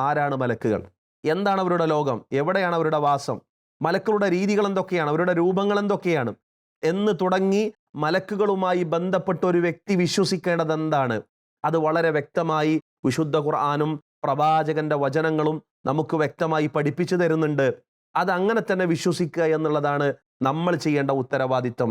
ആരാണ് മലക്കുകൾ? എന്താണ് അവരുടെ ലോകം? എവിടെയാണ് അവരുടെ വാസം? മലക്കുകളുടെ രീതികൾ എന്തൊക്കെയാണ്? അവരുടെ രൂപങ്ങൾ എന്തൊക്കെയാണ്? എന്ന് തുടങ്ങി മലക്കുകളുമായി ബന്ധപ്പെട്ട ഒരു വ്യക്തി വിശ്വസിക്കേണ്ടത് എന്താണ്? അത് വളരെ വ്യക്തമായി വിശുദ്ധ ഖുർആാനും പ്രവാചകന്റെ വചനങ്ങളും നമുക്ക് വ്യക്തമായി പഠിപ്പിച്ചു തരുന്നുണ്ട്. അത് അങ്ങനെ തന്നെ വിശ്വസിക്കുക എന്നുള്ളതാണ് നമ്മൾ ചെയ്യേണ്ട ഉത്തരവാദിത്തം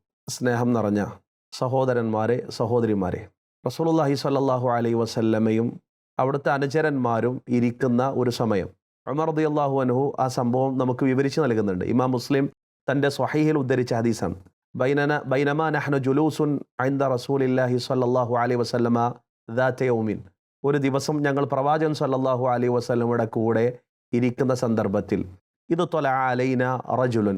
സ്നേഹം നിറഞ്ഞ സഹോദരന്മാരെ സഹോദരിമാരെ റസൂലുള്ളാഹി സ്വല്ലല്ലാഹു അലൈ വസല്ലമയും അവിടുത്തെ അനുചരന്മാരും ഇരിക്കുന്ന ഒരു സമയം. ഉമർ അള്ളാഹു അൻഹു ആ സംഭവം നമുക്ക് വിവരിച്ച് നൽകുന്നുണ്ട്. ഇമാം മുസ്ലിം തന്റെ സ്വഹീഹിൽ ഉദ്ധരിച്ച ഹദീസാണ്. ബൈനന ബൈനമ നഹ്നു ജുലൂസുൻ ഐന്ദ റസൂലില്ലാഹി സ്വല്ലല്ലാഹു അലൈഹി വസല്ലമ ദാത്ത യൗമിൻ. ഒരു ദിവസം ഞങ്ങൾ പ്രവാചകൻ സല്ലാഹു അലൈ വസല്ലമയുടെ കൂടെ ഇരിക്കുന്ന സന്ദർഭത്തിൽ ഇത് തൊല അലൈന റജുലുൻ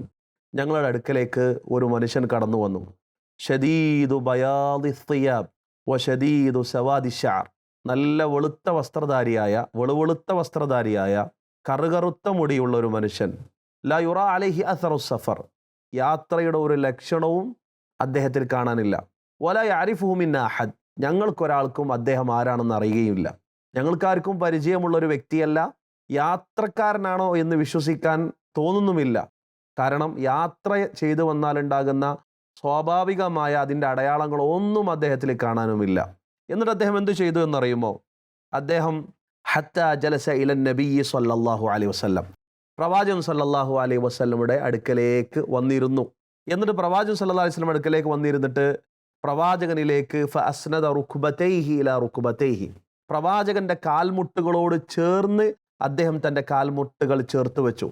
ഞങ്ങളുടെ അടുക്കലേക്ക് ഒരു മനുഷ്യൻ കടന്നു വന്നു. ഷദീദു ബയാദി സിയാബ് വ ഷദീദു സവാദി ഷാർ നല്ല വെളുത്ത വസ്ത്രധാരിയായ വെളുവെളുത്ത വസ്ത്രധാരിയായ കറുകറുത്ത മുടിയുള്ള ഒരു മനുഷ്യൻ. ലാ യുറ അലഹി അസറു സഫർ. യാത്രയുടെ ഒരു ലക്ഷണവും അദ്ദേഹത്തിൽ കാണാനില്ല. വല യാരിഫുമിൻ അഹദ്. ഞങ്ങൾക്കൊരാൾക്കും അദ്ദേഹം ആരാണെന്ന് അറിയുകയില്ല ഞങ്ങൾക്കാർക്കും പരിചയമുള്ള ഒരു വ്യക്തിയല്ല യാത്രക്കാരനാണോ എന്ന് വിശ്വസിക്കാൻ തോന്നുന്നുമില്ല. കാരണം യാത്ര ചെയ്തു വന്നാലുണ്ടാകുന്ന സ്വാഭാവികമായ അതിന്റെ അടയാളങ്ങൾ ഒന്നും അദ്ദേഹത്തിൽ കാണാനുമില്ല. എന്നിട്ട് അദ്ദേഹം എന്തു ചെയ്തു എന്നറിയുമോ? അദ്ദേഹം ഹത്ത ജലസ ഇലൻ നബി സല്ലാഹു അലൈ വസല്ലം. പ്രവാചകൻ സല്ലാഹു അലൈ വസല്ലമയുടെ അടുക്കലേക്ക് വന്നിരുന്നു. എന്നിട്ട് പ്രവാചകൻ സല്ലല്ലാഹു അലൈഹി വസ്ലം അടുക്കലേക്ക് വന്നിരുന്നിട്ട് പ്രവാചകനിലേക്ക് ഫ അസ്നദ ഇല റുക്ബതൈഹി പ്രവാചകന്റെ കാൽമുട്ടുകളോട് ചേർന്ന് അദ്ദേഹം തന്റെ കാൽമുട്ടുകൾ ചേർത്ത് വെച്ചു.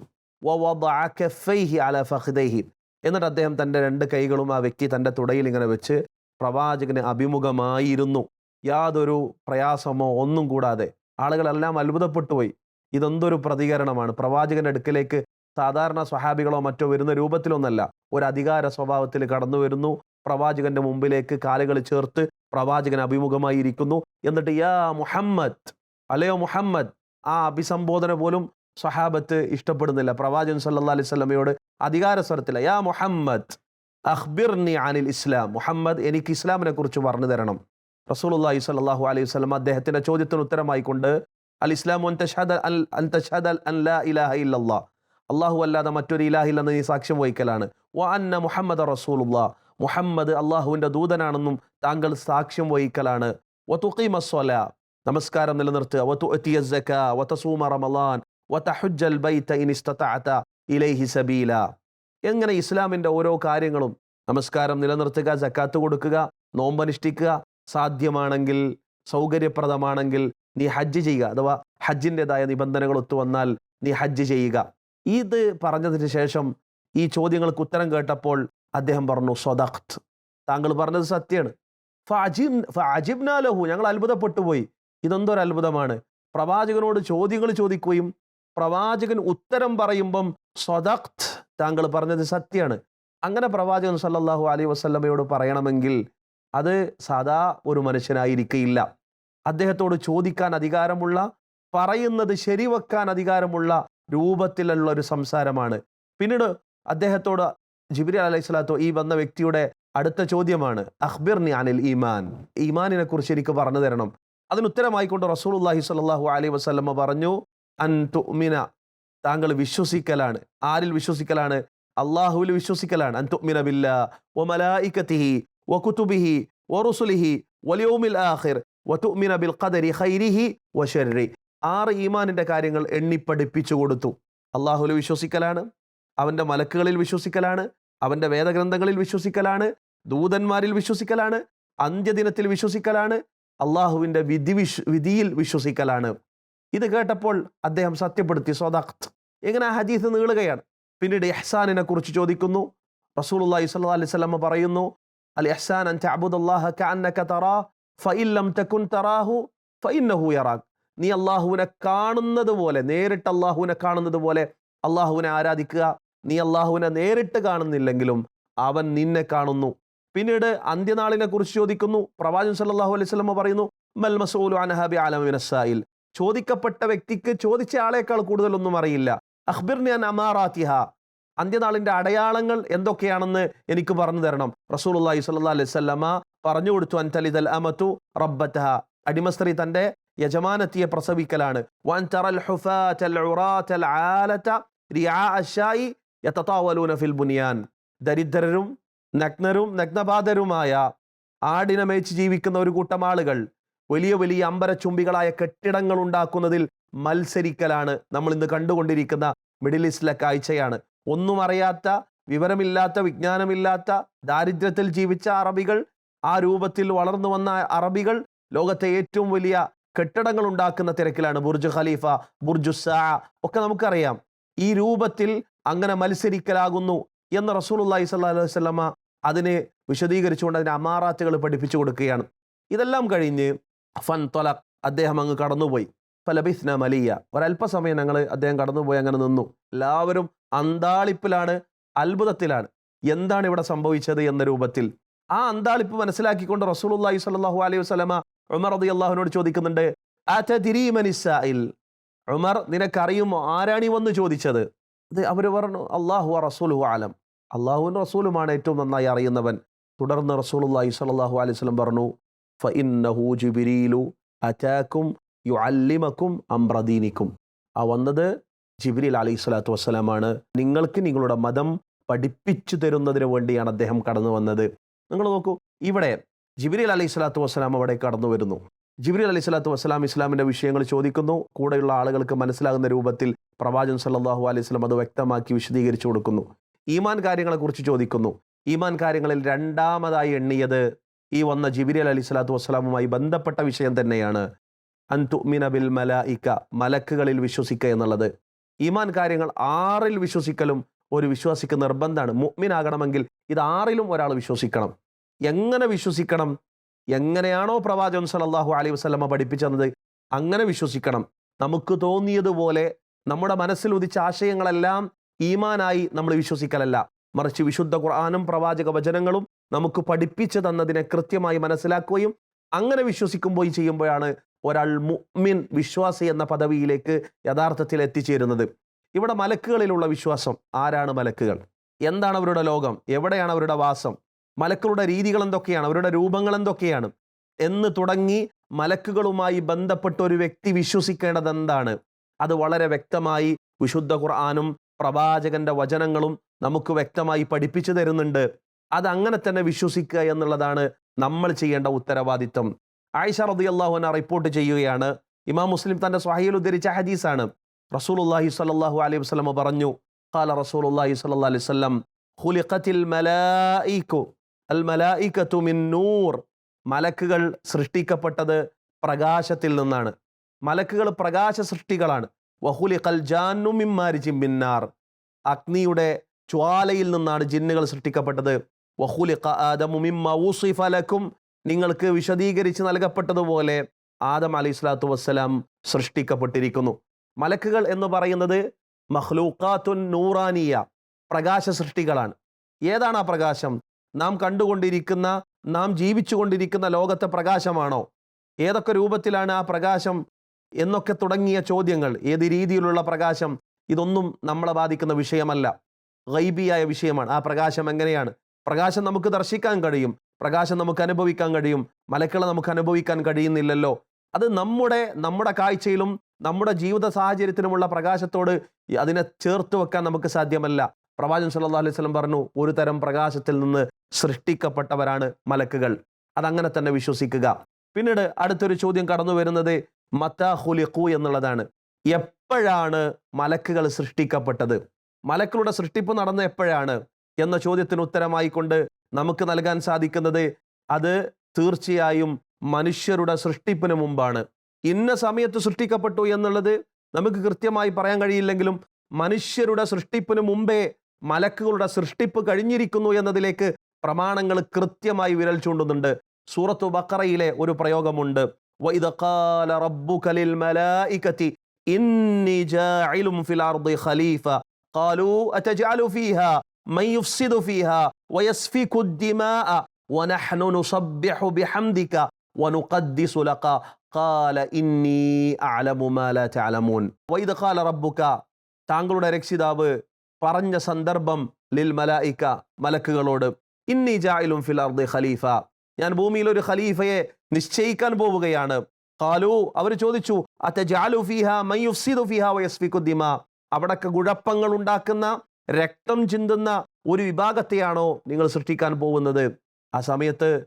എന്നിട്ട് അദ്ദേഹം തന്റെ രണ്ട് കൈകളും ആ വ്യക്തി തന്റെ തുടയിൽ ഇങ്ങനെ വെച്ച് പ്രവാചകന് അഭിമുഖമായിരുന്നു. യാതൊരു പ്രയാസമോ ഒന്നും കൂടാതെ. ആളുകളെല്ലാം അത്ഭുതപ്പെട്ടു പോയി. ഇതെന്തൊരു പ്രതികരണമാണ്. പ്രവാചകന്റെ അടുക്കലേക്ക് സാധാരണ സ്വഹാബികളോ മറ്റോ വരുന്ന രൂപത്തിലൊന്നല്ല. ഒരു അധികാര സ്വഭാവത്തിൽ കടന്നു വരുന്നു. പ്രവാചകന്റെ മുമ്പിലേക്ക് കാലുകൾ ചേർത്ത് പ്രവാചകൻ അഭിമുഖമായിരിക്കുന്നു. എന്നിട്ട് യാ മുഹമ്മദ്. അലയോ മുഹമ്മദ് ആ അഭിസംബോധന പോലും സ്വഹാബത്ത് ഇഷ്ടപ്പെടുന്നില്ല. പ്രവാചകൻ സല്ലാ അലൈഹി സ്വലമയോട് അധികാര സ്വരത്തില്ല യാ മുഹമ്മദ് അഖ്ബിർനി അനിൽ ഇസ്ലാം. മുഹമ്മദ് എനിക്ക് ഇസ്ലാമിനെ കുറിച്ച് പറഞ്ഞു തരണം. റസൂലുള്ളാഹി സ്വല്ലല്ലാഹു അലൈഹി വസല്ലം അദ്ദേഹത്തിന്റെ ചോദ്യത്തിന് ഉത്തരമായിക്കൊണ്ട് അൽ ഇസ്ലാം അള്ളാഹു അല്ലാതെ മറ്റൊരു ഇലാഹില്ലെന്ന് നീ സാക്ഷ്യം വഹിക്കലാണ്. അന്ന മുഹമ്മദ് റസൂലുള്ള. മുഹമ്മദ് അള്ളാഹുവിന്റെ ദൂതനാണെന്നും താങ്കൾ സാക്ഷ്യം വഹിക്കലാണ്. നമസ്കാരം നിലനിർത്തുക. ഇലൈഹി സബീല. എങ്ങനെ ഇസ്ലാമിന്റെ ഓരോ കാര്യങ്ങളും നമസ്കാരം നിലനിർത്തുക ജക്കാത്ത് കൊടുക്കുക നോമ്പനുഷ്ഠിക്കുക സാധ്യമാണെങ്കിൽ സൗകര്യപ്രദമാണെങ്കിൽ നീ ഹജ്ജ് ചെയ്യുക അഥവാ ഹജ്ജിന്റെതായ നിബന്ധനകൾ ഒത്തുവന്നാൽ നീ ഹജ്ജ് ചെയ്യുക. ഇത് പറഞ്ഞതിന് ശേഷം ഈ ചോദ്യങ്ങൾക്ക് ഉത്തരം കേട്ടപ്പോൾ അദ്ദേഹം പറഞ്ഞു സ്വദഖ്ത് താങ്കൾ പറഞ്ഞത് സത്യമാണ്. ഫാജിബ്നാലഹു ഞങ്ങൾ അത്ഭുതപ്പെട്ടു പോയി. ഇതെന്തൊരു അത്ഭുതമാണ് പ്രവാചകനോട് ചോദ്യങ്ങൾ ചോദിക്കുകയും പ്രവാചകൻ ഉത്തരം പറയുമ്പം സ്വദക്ത് താങ്കൾ പറഞ്ഞത് സത്യമാണ്. അങ്ങനെ പ്രവാചകൻ സല്ലാഹു അലൈ വസല്ലമയോട് പറയണമെങ്കിൽ അത് സാധാ ഒരു മനുഷ്യനായിരിക്കയില്ല. അദ്ദേഹത്തോട് ചോദിക്കാൻ അധികാരമുള്ള പറയുന്നത് ശരിവെക്കാൻ അധികാരമുള്ള രൂപത്തിലുള്ള ഒരു സംസാരമാണ്. പിന്നീട് അദ്ദേഹത്തോട് ജിബിരി അലൈഹി സ്വലാത്തോ ഈ വന്ന വ്യക്തിയുടെ അടുത്ത ചോദ്യമാണ് അഹ്ബിർ അനിൽ ഈമാൻ? ഈമാനിനെ കുറിച്ച് എനിക്ക് പറഞ്ഞു തരണം. അതിന് ഉത്തരമായിക്കൊണ്ട് റസൂലുള്ളാഹി സ്വല്ലാഹു അലൈ വസല്ലമ പറഞ്ഞു അൻ തുഅ്മിന. താങ്കൾ വിശ്വസിക്കലാണ്. ആരിൽ വിശ്വസിക്കലാണ്? അള്ളാഹുവിൽ വിശ്വസിക്കലാണ്. അൻ തുഅ്മിന ബില്ലാ വമലായികതിഹി റുസുലിഹി വലിയോമിൽ ആഹിർ വതുഅ്മിന ബിൽ ഖദരി ഖൈരിഹി വശരി ആറ് ഈമാനിന്റെ കാര്യങ്ങൾ എണ്ണിപ്പഠിപ്പിച്ചു കൊടുത്തു. അള്ളാഹുവിൽ വിശ്വസിക്കലാണ്. അവന്റെ മലക്കുകളിൽ വിശ്വസിക്കലാണ്. അവന്റെ വേദഗ്രന്ഥങ്ങളിൽ വിശ്വസിക്കലാണ്. ദൂതന്മാരിൽ വിശ്വസിക്കലാണ്. അന്ത്യദിനത്തിൽ വിശ്വസിക്കലാണ്. അള്ളാഹുവിന്റെ വിധി വിശ്വ വിധിയിൽ വിശ്വസിക്കലാണ്. ഇത് കേട്ടപ്പോൾ അദ്ദേഹം സത്യപ്പെടുത്തി സ്വദാഖത്ത് എങ്ങനെ ആ ഹദീസ് നീളുകയാണ്. പിന്നീട് എഹ്സാനിനെ കുറിച്ച് ചോദിക്കുന്നു. റസൂൽ അള്ളഹി സ്വല്ലാ അലൈഹി സ്വലമ പറയുന്നു അൽ എഹ്സാൻ നീ അള്ളാഹുവിനെ കാണുന്നത് പോലെ നേരിട്ട് അള്ളാഹുവിനെ കാണുന്നത് പോലെ അള്ളാഹുവിനെ ആരാധിക്കുക. നീ അള്ളാഹുവിനെ നേരിട്ട് കാണുന്നില്ലെങ്കിലും അവൻ നിന്നെ കാണുന്നു. പിന്നീട് അന്ത്യനാളിനെ കുറിച്ച് ചോദിക്കുന്നു. പ്രവാചകൻ സല്ലാഹു അലൈഹി സ്വലമ പറയുന്നു മൽ മസൂലു അൻഹാബി ആലമിനസായിൽ ചോദിക്കപ്പെട്ട വ്യക്തിക്ക് ചോദിച്ച ആളേക്കാൾ കൂടുതലൊന്നും അറിയില്ല. അഹ്ബിർ ഞാൻ അമാറാത്തിഹ. അന്ത്യനാളിന്റെ അടയാളങ്ങൾ എന്തൊക്കെയാണെന്ന് എനിക്ക് പറഞ്ഞു തരണം. റസൂലുള്ളാഹി സ്വല്ലല്ലാഹു അലൈഹി വസല്ലമ പറഞ്ഞു കൊടുത്തു അൻതലിദൽ അമത്തു റബ്ബത്തഹ. അടിമസ്ത്രീ തന്റെ യജമാനത്തിയെ പ്രസവിക്കലാണ്. വൻ തറൽ ഫിൽ ബുനിയാൻ. ദരിദ്രരും നഗ്നരും നഗ്നബാധരുമായ ആടിനെ മേച്ച് ജീവിക്കുന്ന ഒരു കൂട്ടം ആളുകൾ വലിയ വലിയ അമ്പരച്ചുംബികളായ കെട്ടിടങ്ങൾ ഉണ്ടാക്കുന്നതിൽ മത്സരിക്കലാണ് നമ്മൾ ഇന്ന് കണ്ടുകൊണ്ടിരിക്കുന്ന മിഡിൽ ഈസ്റ്റിലെ കാഴ്ചയാണ്. ഒന്നും അറിയാത്ത വിവരമില്ലാത്ത വിജ്ഞാനമില്ലാത്ത ദാരിദ്ര്യത്തിൽ ജീവിച്ച അറബികൾ ആ രൂപത്തിൽ വളർന്നു വന്ന അറബികൾ ലോകത്തെ ഏറ്റവും വലിയ കെട്ടിടങ്ങൾ ഉണ്ടാക്കുന്ന തിരക്കിലാണ് ബുർജ് ഖലീഫ ബുർജു സാ ഒക്കെ നമുക്കറിയാം. ഈ രൂപത്തിൽ അങ്ങനെ മത്സരിക്കലാകുന്നു എന്ന് റസൂലുള്ളാഹി സ്വല്ലാ അലൈഹി വസല്ലമ അതിനെ വിശദീകരിച്ചുകൊണ്ട് അതിനെ അമാറാത്തുകൾ പഠിപ്പിച്ചു കൊടുക്കുകയാണ്. ഇതെല്ലാം കഴിഞ്ഞ് ഫൻ തൊലക് അദ്ദേഹം അങ്ങ് കടന്നുപോയി. ഫലബിസ്ന മലിയ. ഒരല്പസമയം ഞങ്ങൾ അദ്ദേഹം കടന്നുപോയി അങ്ങനെ നിന്നു. എല്ലാവരും അന്താളിപ്പിലാണ് അത്ഭുതത്തിലാണ്. എന്താണ് ഇവിടെ സംഭവിച്ചത് എന്ന രൂപത്തിൽ. ആ അന്താളിപ്പ് മനസ്സിലാക്കിക്കൊണ്ട് റസൂലുള്ളാഹി സ്വല്ലല്ലാഹു അലൈഹി വസല്ലമ ഉമർ അദി അള്ളാഹുവിനോട് ചോദിക്കുന്നുണ്ട് ഉമർ നിനക്കറിയുമോ ആരാണി വന്ന് ചോദിച്ചത്? അത് അവർ പറഞ്ഞു അള്ളാഹു റസൂലു ആലം അള്ളാഹുവിന്റെ റസൂലുമാണ് ഏറ്റവും നന്നായി അറിയുന്നവൻ. തുടർന്ന് റസൂലുള്ളാഹി സ്വല്ലല്ലാഹു അലൈഹി വസല്ലം പറഞ്ഞു ഫഇന്നഹു ജിബ്രീലു അറ്റാക്കും യുഅല്ലിമക്കും അംറദീനിക്കും ആ വന്നത് ജിബ്രീൽ അലൈഹി സ്വലാത്തു വസ്സലാമാണ്. നിങ്ങൾക്ക് നിങ്ങളുടെ മതം പഠിപ്പിച്ചു തരുന്നതിന് വേണ്ടിയാണ് അദ്ദേഹം കടന്നു വന്നത്. നിങ്ങൾ നോക്കൂ ഇവിടെ ജിബ്രീൽ അലൈഹി സ്വലാത്തു വസ്സലാം അവിടെ കടന്നു വരുന്നു. ജിബ്രീൽ അലൈഹി സ്വലാത്തു വസ്സലാം ഇസ്ലാമിന്റെ വിഷയങ്ങൾ ചോദിക്കുന്നു. കൂടെയുള്ള ആളുകൾക്ക് മനസ്സിലാകുന്ന രൂപത്തിൽ പ്രവാചൻ സല്ലല്ലാഹു അലൈഹി സ്വലം അത് വ്യക്തമാക്കി വിശദീകരിച്ചു കൊടുക്കുന്നു. ഈമാൻ കാര്യങ്ങളെക്കുറിച്ച് ചോദിക്കുന്നു. ഈമാൻ കാര്യങ്ങളിൽ രണ്ടാമതായി എണ്ണിയത് ഈ വന്ന ജിബിരി അലി സ്വലാത്തു വസ്സലാമുമായി ബന്ധപ്പെട്ട വിഷയം തന്നെയാണ്. അൻതുമിന ബിൽ മലായിക്ക മലക്കുകളിൽ വിശ്വസിക്കുക എന്നുള്ളത്. ഈമാൻ കാര്യങ്ങൾ ആറിൽ വിശ്വസിക്കലും ഒരു വിശ്വാസിക്ക് നിർബന്ധമാണ്. മുഗ്മിനാകണമെങ്കിൽ ഇത് ആറിലും ഒരാൾ വിശ്വസിക്കണം. എങ്ങനെ വിശ്വസിക്കണം? എങ്ങനെയാണോ പ്രവാചകൻ സലല്ലാഹു അലൈഹി വസല്ലമ പഠിപ്പിച്ചത് അങ്ങനെ വിശ്വസിക്കണം. നമുക്ക് തോന്നിയതുപോലെ നമ്മുടെ മനസ്സിൽ ഉദിച്ച ആശയങ്ങളെല്ലാം ഈമാനായി നമ്മൾ വിശ്വസിക്കലല്ല. മറിച്ച് വിശുദ്ധ ഖുർആാനും പ്രവാചക വചനങ്ങളും നമുക്ക് പഠിപ്പിച്ചു തന്നതിനെ കൃത്യമായി മനസ്സിലാക്കുകയും അങ്ങനെ വിശ്വസിക്കുമ്പോൾ ചെയ്യുമ്പോഴാണ് ഒരാൾ മുഅ്മിൻ വിശ്വാസി എന്ന പദവിയിലേക്ക് യഥാർത്ഥത്തിൽ എത്തിച്ചേരുന്നത്. ഇവിടെ മലക്കുകളിലുള്ള വിശ്വാസം ആരാണ് മലക്കുകൾ? എന്താണ് അവരുടെ ലോകം? എവിടെയാണ് അവരുടെ വാസം? മലക്കുകളുടെ രീതികൾ എന്തൊക്കെയാണ്? അവരുടെ രൂപങ്ങൾ എന്തൊക്കെയാണ്? എന്ന് തുടങ്ങി മലക്കുകളുമായി ബന്ധപ്പെട്ട ഒരു വ്യക്തി വിശ്വസിക്കേണ്ടത് എന്താണ്? അത് വളരെ വ്യക്തമായി വിശുദ്ധ ഖുർആാനും പ്രവാചകന്റെ വചനങ്ങളും നമുക്ക് വ്യക്തമായി പഠിപ്പിച്ചു തരുന്നുണ്ട്. അത് അങ്ങനെ തന്നെ വിശ്വസിക്കുക എന്നുള്ളതാണ് നമ്മൾ ചെയ്യേണ്ട ഉത്തരവാദിത്വം. ആയിഷ റതി അള്ളാഹുന റിപ്പോർട്ട് ചെയ്യുകയാണ്. ഇമാം മുസ്ലിം തന്റെ സ്വഹയിൽ ഉദ്ധരിച്ച ഹദീസാണ്. റസൂൽ അള്ളാഹി സ്വല്ലല്ലാഹു അലൈഹി വസ്ലമ പറഞ്ഞു ഖാല അലൈഹി അൽ മലായികത്തു മിൻ നൂർ. മലക്കുകൾ സൃഷ്ടിക്കപ്പെട്ടത് പ്രകാശത്തിൽ നിന്നാണ്. മലക്കുകൾ പ്രകാശ സൃഷ്ടികളാണ്. അഗ്നിയുടെ ജ്വാലയിൽ നിന്നാണ് ജിന്നുകൾ സൃഷ്ടിക്കപ്പെട്ടത്. വഹുലിഖ ആദമു മിമ്മ ഊസിഫ ലക്കും. നിങ്ങൾക്ക് വിശദീകരിച്ച് നൽകപ്പെട്ടതുപോലെ ആദം അലൈഹി സ്വലാത്തു വസ്സലാം സൃഷ്ടിക്കപ്പെട്ടിരിക്കുന്നു. മലക്കുകൾ എന്ന് പറയുന്നത് മഹ്ലൂക്കാത്തുൻ നൂറാനിയ പ്രകാശ സൃഷ്ടികളാണ്. ഏതാണ് ആ പ്രകാശം? നാം കണ്ടുകൊണ്ടിരിക്കുന്ന നാം ജീവിച്ചുകൊണ്ടിരിക്കുന്ന ലോകത്തെ പ്രകാശമാണോ? ഏതൊക്കെ രൂപത്തിലാണ് ആ പ്രകാശം എന്നൊക്കെ തുടങ്ങിയ ചോദ്യങ്ങൾ ഏത് രീതിയിലുള്ള പ്രകാശം? ഇതൊന്നും നമ്മളെ ബാധിക്കുന്ന വിഷയമല്ല. ഗൈബിയായ വിഷയമാണ്. ആ പ്രകാശം എങ്ങനെയാണ്? പ്രകാശം നമുക്ക് ദർശിക്കാൻ കഴിയും. പ്രകാശം നമുക്ക് അനുഭവിക്കാൻ കഴിയും. മലക്കളെ നമുക്ക് അനുഭവിക്കാൻ കഴിയുന്നില്ലല്ലോ. അത് നമ്മുടെ നമ്മുടെ കാഴ്ചയിലും നമ്മുടെ ജീവിത സാഹചര്യത്തിലുമുള്ള പ്രകാശത്തോട് അതിനെ ചേർത്ത് വെക്കാൻ നമുക്ക് സാധ്യമല്ല. പ്രവാചകൻ സല്ലാ അലൈഹി സ്വലം പറഞ്ഞു ഒരു തരം പ്രകാശത്തിൽ നിന്ന് സൃഷ്ടിക്കപ്പെട്ടവരാണ് മലക്കുകൾ. അതങ്ങനെ തന്നെ വിശ്വസിക്കുക. പിന്നീട് അടുത്തൊരു ചോദ്യം കടന്നു വരുന്നത് മത്താ ഹുലിഖു എന്നുള്ളതാണ്. എപ്പോഴാണ് മലക്കുകൾ സൃഷ്ടിക്കപ്പെട്ടത്? മലക്കളുടെ സൃഷ്ടിപ്പ് നടന്ന എപ്പോഴാണ്? എന്ന ചോദ്യത്തിന് ഉത്തരമായി കൊണ്ട് നമുക്ക് നൽകാൻ സാധിക്കുന്നത് അത് തീർച്ചയായും മനുഷ്യരുടെ സൃഷ്ടിപ്പിന് മുമ്പാണ്. ഇന്ന സമയത്ത് സൃഷ്ടിക്കപ്പെട്ടു എന്നുള്ളത് നമുക്ക് കൃത്യമായി പറയാൻ കഴിയില്ലെങ്കിലും മനുഷ്യരുടെ സൃഷ്ടിപ്പിന് മുമ്പേ മലക്കുകളുടെ സൃഷ്ടിപ്പ് കഴിഞ്ഞിരിക്കുന്നു എന്നതിലേക്ക് പ്രമാണങ്ങൾ കൃത്യമായി വിരൽ ചൂണ്ടുന്നുണ്ട്. സൂറത്തു ബക്കറയിലെ ഒരു പ്രയോഗമുണ്ട്. ഖലീഫ. قَالَ رَبُّكَ لِلْمَلَائِكَةِ إِنِّي جَاعِلٌ فِي الْأَرْضِ خَلِيفَةً قَالُوا أَتَجْعَلُ فِيهَا مَن يُفْسِدُ فِيهَا وَيَسْفِكُ الدِّمَاءَ وَنَحْنُ نُسَبِّحُ بِحَمْدِكَ وَنُقَدِّسُ لَكَ قَالَ إِنِّي أَعْلَمُ مَا لَا تَعْلَمُونَ وَإِذْ قَالَ رَبُّكَ താങ്കളുടെ രക്ഷിതാവ് പറഞ്ഞ സന്ദർഭം ലിൽ മലായിക്ക മലക്കുകളോട് ഇന്നി ജായിലും ഫിൽ അർദ് ഖലീഫ ഞാൻ ഭൂമിയിൽ ഒരു ഖലീഫയെ നിശ്ചയിക്കാൻ പോവുകയാണ് കാലു അവർ ചോദിച്ചു അത്തജാലു ഫീഹ മൻ യുഫ്സിദു ഫീഹ വയസ്ഫിക്കു ദിമ അവിടൊക്കെ കുഴപ്പങ്ങൾ ഉണ്ടാക്കുന്ന രക്തം ചിന്തുന്ന ഒരു വിഭാഗത്തെയാണോ നിങ്ങൾ സൃഷ്ടിക്കാൻ പോകുന്നത്? ആ സമയത്ത്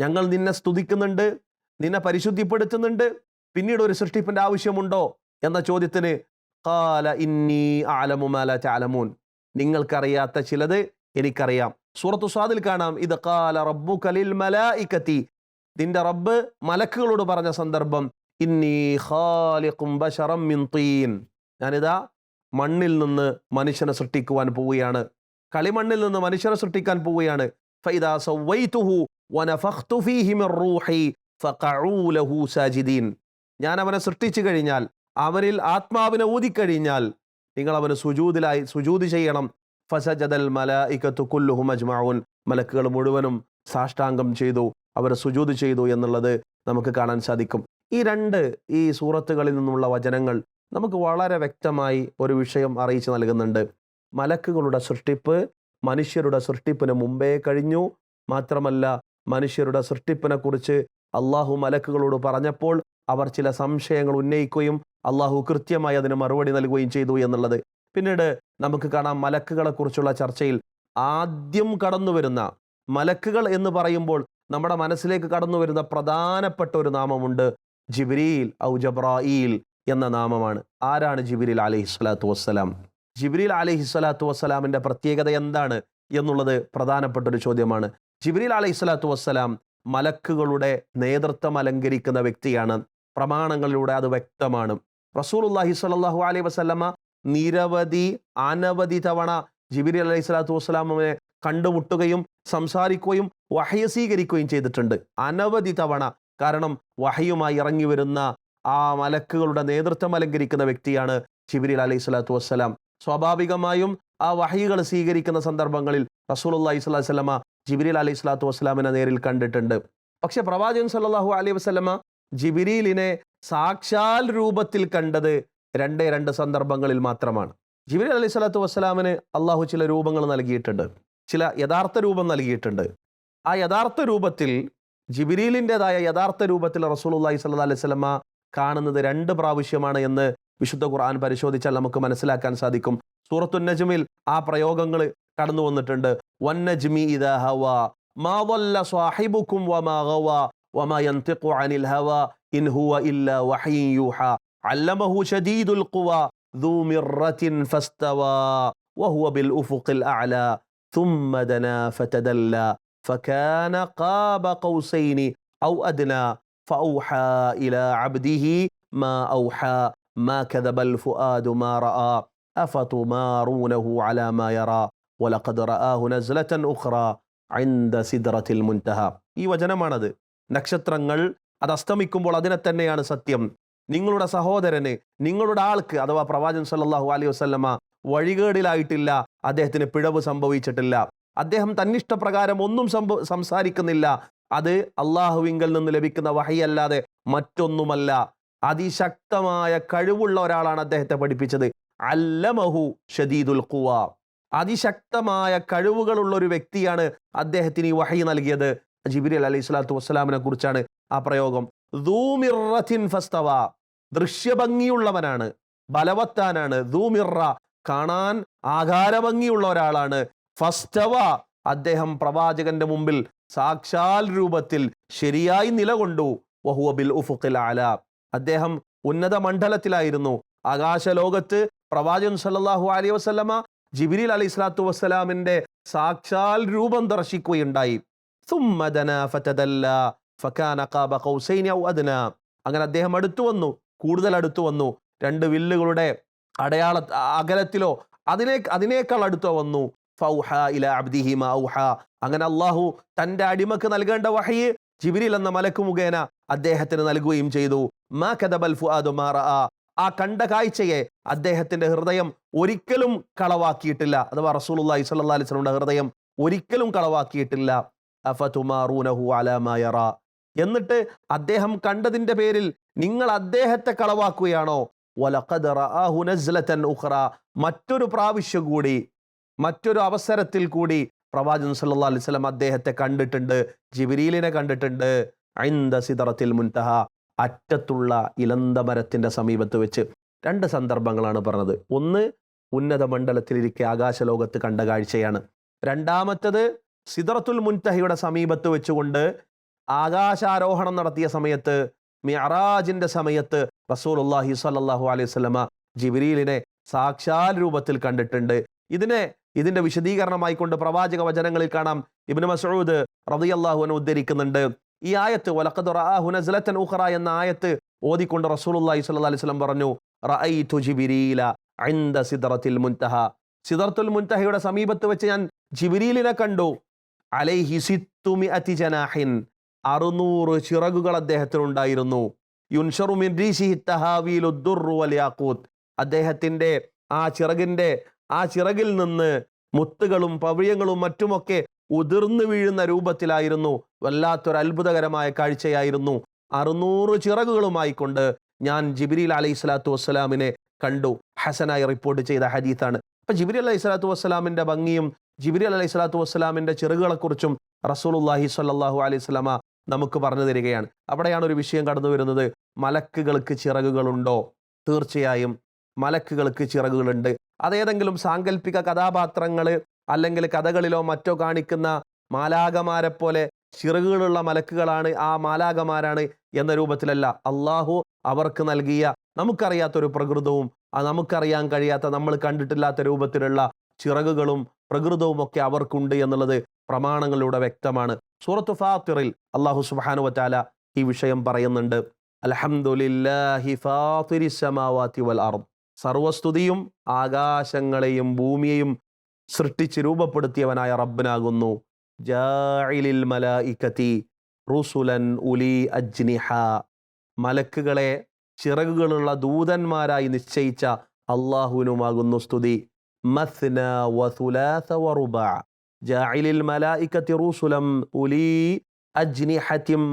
ഞങ്ങൾ നിന്നെ സ്തുതിക്കുന്നുണ്ട് നിന്നെ പരിശുദ്ധിപ്പെടുത്തുന്നുണ്ട്. പിന്നീട് ഒരു സൃഷ്ടിപ്പിന്റെ ആവശ്യമുണ്ടോ എന്ന ചോദ്യത്തിന് കാല ഇന്നി ആലമു മാല ചാലമൂൻ നിങ്ങൾക്കറിയാത്ത ചിലത് എനിക്കറിയാം. സൂറത്തു സ്വാദിൽ കാണാം ഇത് കാല റബ്ബു കലിൽ മലായിക്കത്തി നിന്റെ റബ്ബ് മലക്കുകളോട് പറഞ്ഞ സന്ദർഭം ഇന്നി ഖാലിഖും ബശറം മിൻ തീൻ ഞാനിതാ മണ്ണിൽ നിന്ന് മനുഷ്യനെ സൃഷ്ടിക്കുവാൻ പോവുകയാണ്. കളിമണ്ണിൽ നിന്ന് മനുഷ്യനെ സൃഷ്ടിക്കാൻ പോവുകയാണ്. ഫൈദാ സവൈതുഹു ഫീഹി റൂഹി ലഹു സാജിദീൻ. ഞാൻ അവനെ സൃഷ്ടിച്ചു കഴിഞ്ഞാൽ അവനിൽ ആത്മാവിനെ ഊതിക്കഴിഞ്ഞാൽ നിങ്ങൾ അവന് സുജൂതിലായി സുജൂതി ചെയ്യണം. ഫസജദൽ മലായികത്തു കുല്ലുഹു മജ്മാവുൻ മലക്കുകൾ മുഴുവനും സാഷ്ടാംഗം ചെയ്തു അവരെ സുജൂതി ചെയ്തു എന്നുള്ളത് നമുക്ക് കാണാൻ സാധിക്കും. ഈ രണ്ട് ഈ സൂറത്തുകളിൽ നിന്നുള്ള വചനങ്ങൾ നമുക്ക് വളരെ വ്യക്തമായി ഒരു വിഷയം അറിയിച്ചു നൽകുന്നുണ്ട്. മലക്കുകളുടെ സൃഷ്ടിപ്പ് മനുഷ്യരുടെ സൃഷ്ടിപ്പിന് മുമ്പേ കഴിഞ്ഞു. മാത്രമല്ല മനുഷ്യരുടെ സൃഷ്ടിപ്പിനെക്കുറിച്ച് അള്ളാഹു മലക്കുകളോട് പറഞ്ഞപ്പോൾ അവർ ചില സംശയങ്ങൾ ഉന്നയിക്കുകയും അള്ളാഹു കൃത്യമായി അതിന് മറുപടി നൽകുകയും ചെയ്തു എന്നുള്ളത്. പിന്നീട് നമുക്ക് കാണാം മലക്കുകളെ കുറിച്ചുള്ള ചർച്ചയിൽ ആദ്യം കടന്നു വരുന്ന മലക്കുകൾ എന്ന് പറയുമ്പോൾ നമ്മുടെ മനസ്സിലേക്ക് കടന്നു വരുന്ന പ്രധാനപ്പെട്ട ഒരു നാമമുണ്ട് ജിബ്രീൽ ഔ ജബ്രായിൽ എന്ന നാമമാണ്. ആരാണ് ജിബ്രീൽ അലഹി സ്വലാത്തു വസ്സലാം? ജിബ്രീൽ അലഹി സ്വലാത്തു വസ്സലാമിന്റെ പ്രത്യേകത എന്താണ് എന്നുള്ളത് പ്രധാനപ്പെട്ട ഒരു ചോദ്യമാണ്. ജിബ്രീൽ അലഹി സ്വലാത്തു വസ്സലാം മലക്കുകളുടെ നേതൃത്വം അലങ്കരിക്കുന്ന വ്യക്തിയാണ്. പ്രമാണങ്ങളിലൂടെ അത് വ്യക്തമാണ്. റസൂൽ റസൂലുള്ളാഹി സ്വലാഹു അലൈഹി വസ്ലമ നിരവധി അനവധി തവണ ജിബിരി അലൈഹി സ്വലാത്തു വസ്സലാമിനെ കണ്ടുമുട്ടുകയും സംസാരിക്കുകയും വഹയസീകരിക്കുകയും ചെയ്തിട്ടുണ്ട്. അനവധി തവണ കാരണം വഹയുമായി ഇറങ്ങി വരുന്ന ആ മലക്കുകളുടെ നേതൃത്വം അലങ്കരിക്കുന്ന വ്യക്തിയാണ് ജിബിരി അലൈഹി സ്വലാത്തു വസ്സലാം. സ്വാഭാവികമായും ആ വഹികൾ സ്വീകരിക്കുന്ന സന്ദർഭങ്ങളിൽ റസൂൽ അള്ളഹി അലൈഹി വസല്ലമ ജിബിരിൽ അലൈഹി സ്വലാത്തു വസ്സലാമിനെ നേരിൽ കണ്ടിട്ടുണ്ട്. പക്ഷെ പ്രവാചകൻ സല്ലാഹു അലൈഹി വസ്ലമ ജിബിരിലിനെ സാക്ഷാൽ രൂപത്തിൽ കണ്ടത് രണ്ടേ രണ്ട് സന്ദർഭങ്ങളിൽ മാത്രമാണ്. ജിബിരി അലൈഹി സ്വലാത്തു വസ്സലാമിന് അള്ളാഹു ചില രൂപങ്ങൾ നൽകിയിട്ടുണ്ട്. ചില യഥാർത്ഥ രൂപം നൽകിയിട്ടുണ്ട്. ആ യഥാർത്ഥ രൂപത്തിൽ ജിബിരിലിൻ്റെതായ യഥാർത്ഥ രൂപത്തിൽ റസൂലുള്ളാഹി സ്വല്ലല്ലാഹു അലൈഹി വസല്ലമ കാണുന്നത് രണ്ട് പ്രാവശ്യമാണ് എന്ന് വിശുദ്ധ ഖുർആൻ പരിശോധിച്ചാൽ നമുക്ക് മനസ്സിലാക്കാൻ സാധിക്കും സൂറത്തു നജ്മിൽ ആ പ്രയോഗങ്ങൾ കടന്നു വന്നിട്ടുണ്ട് വന്നജ്മി ഇദാ ഹവാ മാ ضل صاحبكم وما غوى وما ينطق عن الهوى إن هو إلا وحي يوحى علمه شديد القوى ذو مرة فاستوى وهو بالأفق الأعلى ثم دنا فتدلى فكان قاب قوسين أو أدنى فأوحى إلى عبده ما أوحى ما كذب الفؤاد ما رأى أفتمارونه على ما يرى ولقد رآه نزلة أخرى عند سدرة المنتهى ഈ വചനമാണത് നക്ഷത്രങ്ങൾ അത് അസ്തമിക്കുമ്പോൾ അതിനെ തന്നെയാണ് സത്യം നിങ്ങളുടെ സഹോദരന് നിങ്ങളുടെ ആൾക്ക് അഥവാ പ്രവാചകൻ സല്ലല്ലാഹു അലൈഹി വസല്ലമ വഴികേടിലായിട്ടില്ല അദ്ദേഹത്തിന് പിഴവ് സംഭവിച്ചിട്ടില്ല അദ്ദേഹം തന്നിഷ്ടപ്രകാരം ഒന്നും സംസാരിക്കുന്നില്ല. അത് അള്ളാഹുവിങ്കൽ നിന്ന് ലഭിക്കുന്ന വഹയല്ലാതെ മറ്റൊന്നുമല്ല. അതിശക്തമായ കഴിവുള്ള ഒരാളാണ് അദ്ദേഹത്തെ പഠിപ്പിച്ചത്. അല്ലമഹു ഷദീദുൽ ഖുവ. അതിശക്തമായ കഴിവുകളുള്ള ഒരു വ്യക്തിയാണ് അദ്ദേഹത്തിന് ഈ വഹി നൽകിയത്. ജിബിരി അലൈഹി സ്വലാത്തു വസ്സലാമിനെ കുറിച്ചാണ് ആ പ്രയോഗം. ഫസ്തവ. ദൃശ്യഭംഗിയുള്ളവനാണ്. ബലവത്താനാണ്. ധൂമിറ കാണാൻ ആകാരഭംഗിയുള്ള ഒരാളാണ്. ഫസ്റ്റവ അദ്ദേഹം പ്രവാചകന്റെ മുമ്പിൽ സാക്ഷാൽ രൂപത്തിൽ ശരിയായി നിലകൊണ്ടു. വഹുവബിൽ ഉഫുഖിൽ ആല അദ്ദേഹം ഉന്നത മണ്ഡലത്തിലായിരുന്നു. ആകാശലോകത്ത് പ്രവാചകൻ സല്ലാഹു അലൈ വസ്ലമ ജിബിരിൽ അലി ഇസ്ലാത്തു വസ്സലാമിന്റെ സാക്ഷാൽ രൂപം ദർശിക്കുകയുണ്ടായി. അങ്ങനെ അദ്ദേഹം അടുത്തു വന്നു കൂടുതൽ അടുത്തു വന്നു. രണ്ട് വില്ലുകളുടെ അടയാള അകലത്തിലോ അതിനെ അതിനേക്കാൾ അടുത്തോ വന്നു. ഫൗഹ ഇല അബ്ദിഹി ഔഹ. അങ്ങനെ അള്ളാഹു തന്റെ അടിമക്ക് നൽകേണ്ട വഹയെ ജിബിരിൽ എന്ന മലക്ക് മുഖേന അദ്ദേഹത്തിന് നൽകുകയും ചെയ്തു മാ കദബൽ ഫുആദു. ആ കണ്ട കാഴ്ചയെ അദ്ദേഹത്തിന്റെ ഹൃദയം ഒരിക്കലും കളവാക്കിയിട്ടില്ല അഥവാ റസൂലുള്ളാഹി സ്വല്ലല്ലാഹി അലൈഹി വസല്ലമയുടെ ഹൃദയം ഒരിക്കലും കളവാക്കിയിട്ടില്ല അഫതുമാറൂനഹു അലാ മാ യറാ. എന്നിട്ട് അദ്ദേഹം കണ്ടതിന്റെ പേരിൽ നിങ്ങൾ അദ്ദേഹത്തെ കളവാക്കുകയാണോ മറ്റൊരു പ്രാവശ്യം കൂടി മറ്റൊരു അവസരത്തിൽ കൂടി പ്രവാചകൻ സല്ലാ അലൈഹി വസല്ലം അദ്ദേഹത്തെ കണ്ടിട്ടുണ്ട് ജിബിരീലിനെ കണ്ടിട്ടുണ്ട്. ഐന്ദ സിദറത്തിൽ മുൻതഹ അറ്റത്തുള്ള ഇലന്തമരത്തിന്റെ സമീപത്ത് വെച്ച് രണ്ട് സന്ദർഭങ്ങളാണ് പറഞ്ഞത്. ഒന്ന് ഉന്നത മണ്ഡലത്തിലിരിക്കെ ആകാശലോകത്ത് കണ്ട കാഴ്ചയാണ്. രണ്ടാമത്തത് സിദറത്തുൽ മുൻതഹയുടെ സമീപത്ത് വെച്ചുകൊണ്ട് ആകാശാരോഹണം നടത്തിയ സമയത്ത് മിഅറാജിന്റെ സമയത്ത് റസൂൽ അള്ളാഹി സല്ലാഹു അലൈഹി സ്വലമ ജിബിരീലിനെ സാക്ഷാൽ രൂപത്തിൽ കണ്ടിട്ടുണ്ട്. ഇതിനെ ഇതിന്റെ വിശദീകരണമായിക്കൊണ്ട് പ്രവാചക വചനങ്ങളിൽ കാണാം. ഇബ്നു മസൂദ് റളിയല്ലാഹു അൻഹു ഉദ്ധരിക്കുന്നുണ്ട്. ഈ ആയത്ത് ഉഖറ എന്ന ആയത്ത് ഓതിക്കൊണ്ട് റസൂലുള്ളാഹി സ്വല്ലല്ലാഹു അലൈഹി വസല്ലം പറഞ്ഞു റഅയ്തു മുൻതഹ. സിദർത്തുൽ മുൻതഹയുടെ സമീപത്ത് വെച്ച് ഞാൻ ജിബിരീലിനെ കണ്ടു. അലൈഹി സിത്തുമിഅതി ജനാഹിൻ. അറുന്നൂറ് ചിറകുകൾ അദ്ദേഹത്തിനുണ്ടായിരുന്നു യുൻഷറു മിൻ റീശിഹി തഹാവീലു ദുർറു വൽ യാഖൂത്ത്. അദ്ദേഹത്തിന്റെ ആ ചിറകിന്റെ ആ ചിറകിൽ നിന്ന് മുത്തുകളും പവിഴങ്ങളും മറ്റുമൊക്കെ ഉതിർന്നു വീഴുന്ന രൂപത്തിലായിരുന്നു. വല്ലാത്തൊരു അത്ഭുതകരമായ കാഴ്ചയായിരുന്നു. അറുന്നൂറ് ചിറകുകളുമായി കൊണ്ട് ഞാൻ ജിബിരിൽ അലൈഹി സ്വലാത്തു വസ്സലാമിനെ കണ്ടു. ഹസനായി റിപ്പോർട്ട് ചെയ്ത ഹദീത്താണ്. അപ്പൊ ജിബിരി അലൈഹി സ്വലാത്തു വസ്സലാമിന്റെ ഭംഗിയും ജിബിരി അലൈഹി സ്വലാത്തു വസ്സലാമിന്റെ ചിറകുകളെക്കുറിച്ചും റസൂലുല്ലാഹി സ്വല്ലല്ലാഹു അലൈഹി സ്വലാമ നമുക്ക് പറഞ്ഞു തരികയാണ്. അവിടെയാണ് ഒരു വിഷയം കടന്നു വരുന്നത്. മലക്കുകൾക്ക് ചിറകുകളുണ്ടോ? തീർച്ചയായും മലക്കുകൾക്ക് ചിറകുകളുണ്ട്. അതേതെങ്കിലും സാങ്കല്പിക കഥാപാത്രങ്ങൾ അല്ലെങ്കിൽ കഥകളിലോ മറ്റോ കാണിക്കുന്ന മാലാകമാരെ പോലെ ചിറകുകളുള്ള മലക്കുകളാണ് ആ മാലാകമാരാണ് എന്ന രൂപത്തിലല്ല. അള്ളാഹു അവർക്ക് നൽകിയ നമുക്കറിയാത്തൊരു പ്രകൃതവും നമുക്കറിയാൻ കഴിയാത്ത നമ്മൾ കണ്ടിട്ടില്ലാത്ത രൂപത്തിലുള്ള ചിറകുകളും പ്രകൃതവും ഒക്കെ അവർക്കുണ്ട് എന്നുള്ളത് പ്രമാണങ്ങളിലൂടെ വ്യക്തമാണ്. സൂറത്ത് ഫാത്തിറിൽ അള്ളാഹു സുബാനു വറ്റാല ഈ വിഷയം പറയുന്നുണ്ട്. അൽഹംദുലില്ലാഹി ഫാത്തിരി വൽ അർദ്. സർവസ്തുതിയും ആകാശങ്ങളെയും ഭൂമിയെയും സൃഷ്ടിച്ച് രൂപപ്പെടുത്തിയവനായ റബ്ബനാകുന്നു. ജാഇലിൽ റുസുലൻ ഉലി അജ്നിഹ. മലക്കുകളെ ചിറകുകളുള്ള ദൂതന്മാരായി നിശ്ചയിച്ച അള്ളാഹുവിനുമാകുന്നു സ്തുതി. മസ്ന ജാഇലിൽ ഉലി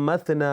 മസ്ന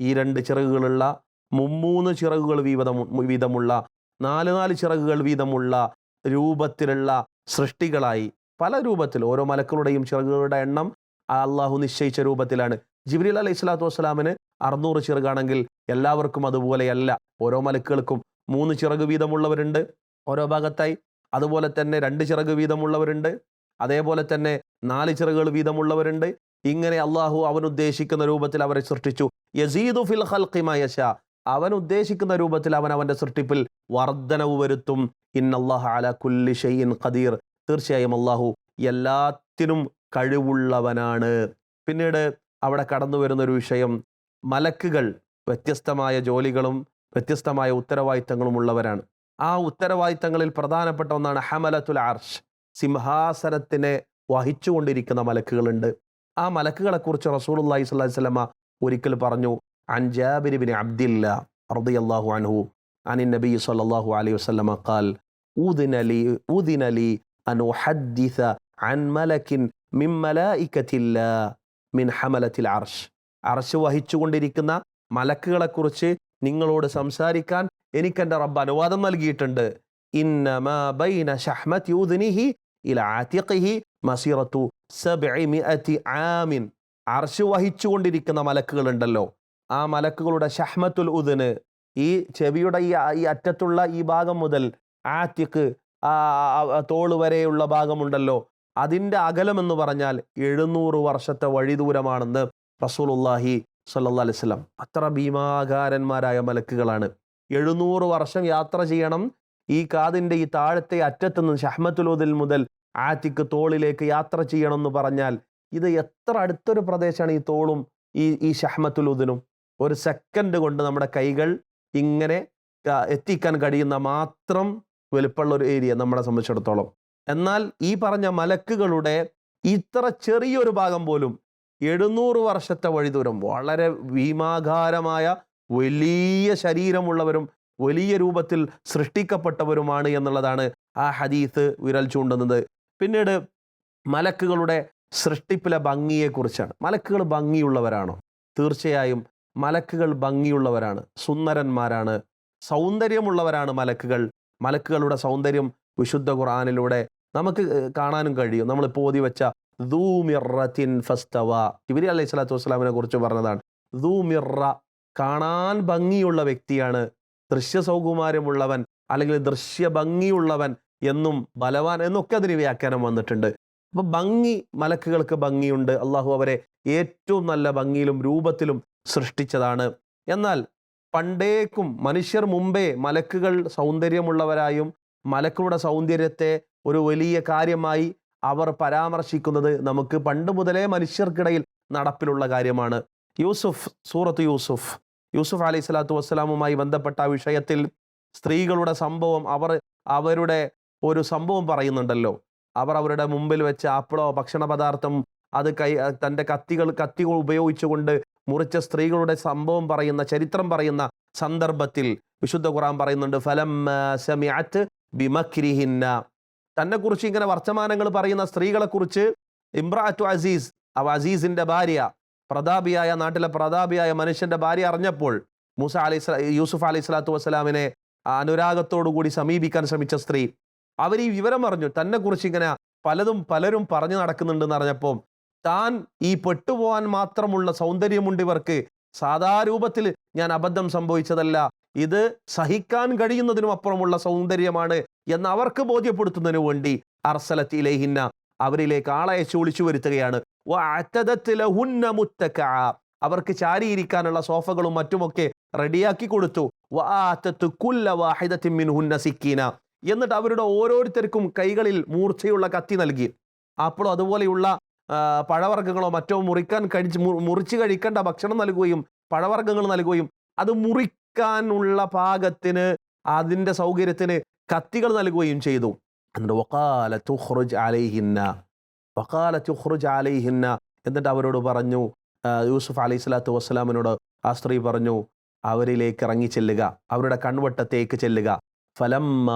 ഈ രണ്ട് ചിറകുകളുള്ള മുമ്മൂന്ന് ചിറകുകൾ വീതം വീതമുള്ള നാല് നാല് ചിറകുകൾ വീതമുള്ള രൂപത്തിലുള്ള സൃഷ്ടികളായി പല രൂപത്തിൽ ഓരോ മലക്കളുടെയും ചിറകുകളുടെ എണ്ണം അള്ളാഹു നിശ്ചയിച്ച രൂപത്തിലാണ്. ജിബ്രീൽ അലൈഹി സ്വലാത്തു വസ്സലാമിന് അറുന്നൂറ് ചിറകാണെങ്കിൽ എല്ലാവർക്കും അതുപോലെയല്ല. ഓരോ മലക്കുകൾക്കും മൂന്ന് ചിറക് വീതമുള്ളവരുണ്ട് ഓരോ ഭാഗത്തായി. അതുപോലെ തന്നെ രണ്ട് ചിറക് വീതമുള്ളവരുണ്ട് അതേപോലെ തന്നെ നാല് ചിറകുകൾ വീതമുള്ളവരുണ്ട്. ഇങ്ങനെ അള്ളാഹു അവൻ ഉദ്ദേശിക്കുന്ന രൂപത്തിൽ അവരെ സൃഷ്ടിച്ചു. യസീദു ഫിൽ ഖൽഖി മാ യശാ. അവൻ ഉദ്ദേശിക്കുന്ന രൂപത്തിൽ അവൻ അവന്റെ സൃഷ്ടിപ്പിൽ വർധനവ് വരുത്തും. ഇന്നല്ലാഹ അല കുല്ലി ഷെയ്യൻ ഖദീർ. തീർച്ചയായും അള്ളാഹു എല്ലാത്തിനും കഴിവുള്ളവനാണ്. പിന്നീട് അവിടെ കടന്നു വരുന്ന ഒരു വിഷയം മലക്കുകൾ വ്യത്യസ്തമായ ജോലികളും വ്യത്യസ്തമായ ഉത്തരവാദിത്തങ്ങളും ഉള്ളവരാണ്. ആ ഉത്തരവാദിത്തങ്ങളിൽ പ്രധാനപ്പെട്ട ഒന്നാണ് ഹമലത്തുൽ അർഷ്. സിംഹാസനത്തിനെ വഹിച്ചുകൊണ്ടിരിക്കുന്ന മലക്കുകളുണ്ട്. ആ മലക്കുകളെക്കുറിച്ച് സ്വല്ലല്ലാഹി അലൈഹി വസല്ലമ ഒരിക്കൽ പറഞ്ഞു عن جابر بن عبد الله رضي الله عنه عن النبي صلى الله عليه وسلم قال أذن لي أذن لي أن أحدث عن ملك من ملائكة الله من حملة العرش അർശ് വഹിച്ചുകൊണ്ടിരിക്കുന്ന മലക്കുകളെ കുറിച്ച് നിങ്ങളോട് സംസാരിക്കാൻ എനിക്ക് എൻ്റെ റബ്ബ് അനുവാദം നൽകിയിട്ടുണ്ട് ഇന്നമാ ബൈന ഷഹ്മത്തി ഉദ്നിഹി ഇല ആതിഖിഹി മസീറത്തു സബ്ഇമിഅതി ആമിൻ അർശ് വഹിച്ചുകൊണ്ടിരിക്കുന്ന മലക്കുകളുണ്ടല്ലോ ആ മലക്കുകളുടെ ഷഹ്മത്തുൽ ഉദിന് ഈ ചെവിയുടെ ഈ ഈ അറ്റത്തുള്ള ഈ ഭാഗം മുതൽ ആറ്റിക്ക് തോൾ വരെയുള്ള ഭാഗമുണ്ടല്ലോ. അതിന്റെ അകലം എന്ന് പറഞ്ഞാൽ എഴുന്നൂറ് വർഷത്തെ വഴി ദൂരമാണെന്ന് റസൂലുല്ലാഹി സല്ലാ അലൈവല്ലം അത്ര ഭീമാകാരന്മാരായ മലക്കുകളാണ്. എഴുന്നൂറ് വർഷം യാത്ര ചെയ്യണം. ഈ കാതിന്റെ ഈ താഴത്തെ അറ്റത്തുനിന്ന് ഷഹ്മത്തുലുദിൽ മുതൽ ആറ്റിക്ക് തോളിലേക്ക് യാത്ര ചെയ്യണം എന്ന് പറഞ്ഞാൽ ഇത് എത്ര അടുത്തൊരു പ്രദേശമാണ് ഈ തോളും ഈ ഈ ഷഹ്മത്തുലുദിനും ഒരു സെക്കൻഡ് കൊണ്ട് നമ്മുടെ കൈകൾ ഇങ്ങനെ എത്തിക്കാൻ കഴിയുന്ന മാത്രം വലുപ്പമുള്ള ഒരു ഏരിയ നമ്മളെ സംബന്ധിച്ചിടത്തോളം. എന്നാൽ ഈ പറഞ്ഞ മലക്കുകളുടെ ഇത്ര ചെറിയൊരു ഭാഗം പോലും എഴുന്നൂറ് വർഷത്തെ വഴിദൂരം വളരെ ഭീമാകാരമായ വലിയ ശരീരമുള്ളവരും വലിയ രൂപത്തിൽ സൃഷ്ടിക്കപ്പെട്ടവരുമാണ് എന്നുള്ളതാണ് ആ ഹദീസ് വിരൽ ചൂണ്ടുന്നത്. പിന്നീട് മലക്കുകളുടെ സൃഷ്ടിപ്പിലെ ഭംഗിയെക്കുറിച്ചാണ്. മലക്കുകൾ ഭംഗിയുള്ളവരാണോ? തീർച്ചയായും മലക്കുകൾ ഭംഗിയുള്ളവരാണ് സുന്ദരന്മാരാണ് സൗന്ദര്യമുള്ളവരാണ് മലക്കുകൾ. മലക്കുകളുടെ സൗന്ദര്യം വിശുദ്ധ ഖുർആാനിലൂടെ നമുക്ക് കാണാനും കഴിയും. നമ്മൾ ഇപ്പോൾ ഓതി വെച്ച ദൂമിറത്തിൻ ഫസ്തവ. ഇവരി അലൈഹി സ്വലാത്തു വസ്സലാമിനെ കുറിച്ച് പറഞ്ഞതാണ്. ദൂമിറ കാണാൻ ഭംഗിയുള്ള വ്യക്തിയാണ്. ദൃശ്യ സൗകുമാര്യമുള്ളവൻ അല്ലെങ്കിൽ ദൃശ്യ ഭംഗിയുള്ളവൻ എന്നും ബലവാൻ എന്നൊക്കെ അതിന് വ്യാഖ്യാനം വന്നിട്ടുണ്ട്. അപ്പൊ ഭംഗി മലക്കുകൾക്ക് ഭംഗിയുണ്ട്. അള്ളാഹു അവരെ ഏറ്റവും നല്ല ഭംഗിയിലും രൂപത്തിലും സൃഷ്ടിച്ചതാണ്. എന്നാൽ പണ്ടേക്കും മനുഷ്യർ മുമ്പേ മലക്കുകൾ സൗന്ദര്യമുള്ളവരായും മലക്കുകളുടെ സൗന്ദര്യത്തെ ഒരു വലിയ കാര്യമായി അവർ പരാമർശിക്കുന്നത് നമുക്ക് പണ്ട് മുതലേ മനുഷ്യർക്കിടയിൽ നടപ്പിലുള്ള കാര്യമാണ്. യൂസുഫ് സൂറത്ത് യൂസുഫ്. യൂസുഫ് അലൈഹി സ്വലാത്തു വസ്സലാമുമായി ബന്ധപ്പെട്ട വിഷയത്തിൽ സ്ത്രീകളുടെ സംഭവം അവർ അവരുടെ ഒരു സംഭവം പറയുന്നുണ്ടല്ലോ. അവർ അവരുടെ മുമ്പിൽ വെച്ച് ആപ്പിളോ ഭക്ഷണ പദാർത്ഥം അത് കൈ തന്റെ കത്തികൾ കത്തികൾ ഉപയോഗിച്ചുകൊണ്ട് മുറിച്ച സ്ത്രീകളുടെ സംഭവം പറയുന്ന ചരിത്രം പറയുന്ന സന്ദർഭത്തിൽ വിശുദ്ധ ഖുറാൻ പറയുന്നുണ്ട് ഫലം സമിഅത്ത് ബിമക്രിഹിന്ന. തന്നെ കുറിച്ച് ഇങ്ങനെ വർത്തമാനങ്ങൾ പറയുന്ന സ്ത്രീകളെ കുറിച്ച് ഇമ്രാറ്റു അസീസ് അവ അസീസിന്റെ ഭാര്യ പ്രതാപിയായ നാട്ടിലെ പ്രതാപിയായ മനുഷ്യന്റെ ഭാര്യ അറിഞ്ഞപ്പോൾ മൂസ അലൈസ് യൂസുഫ് അലൈഹി സ്വലാത്തു വസ്സലാമിനെ അനുരാഗത്തോടു കൂടി സമീപിക്കാൻ ശ്രമിച്ച സ്ത്രീ. അവർ ഈ വിവരം അറിഞ്ഞു. തന്നെ കുറിച്ച് ഇങ്ങനെ പലതും പലരും പറഞ്ഞു നടക്കുന്നുണ്ടെന്ന് അറിഞ്ഞപ്പോൾ താൻ ഈ പെട്ടുപോകാൻ മാത്രമുള്ള സൗന്ദര്യമുണ്ട് ഇവർക്ക് സാധാരൂപത്തിൽ ഞാൻ അബദ്ധം സംഭവിച്ചതല്ല. ഇത് സഹിക്കാൻ കഴിയുന്നതിനും അപ്പുറമുള്ള സൗന്ദര്യമാണ് എന്ന് അവർക്ക് ബോധ്യപ്പെടുത്തുന്നതിനു വേണ്ടി അർസലത്ത് ഇലഹിന്ന അവരിലേക്ക് ആളയച്ച് വിളിച്ചു വരുത്തുകയാണ്. അവർക്ക് ചാരിയിരിക്കാനുള്ള സോഫകളും മറ്റുമൊക്കെ റെഡിയാക്കി കൊടുത്തു. സിക്കീന. എന്നിട്ട് അവരുടെ ഓരോരുത്തർക്കും കൈകളിൽ മൂർച്ചയുള്ള കത്തി നൽകി. അപ്പോൾ അതുപോലെയുള്ള പഴവർഗങ്ങളോ മറ്റോ മുറിക്കാൻ കഴിച്ച് മുറിച്ച് കഴിക്കേണ്ട ഭക്ഷണം നൽകുകയും പഴവർഗങ്ങൾ നൽകുകയും അത് മുറിക്കാനുള്ള പാകത്തിന് അതിന്റെ സൗകര്യത്തിന് കത്തികൾ നൽകുകയും ചെയ്തു. എന്നിട്ട് അലൈഹിന്ന അലൈഹിന്ന എന്നിട്ട് അവരോട് പറഞ്ഞു യൂസുഫ് അലൈഹി സ്വലാത്തു വസ്സലാമിനോട് ആ സ്ത്രീ പറഞ്ഞു അവരിലേക്ക് ഇറങ്ങി ചെല്ലുക അവരുടെ കൺവട്ടത്തേക്ക് ചെല്ലുക. ഫലം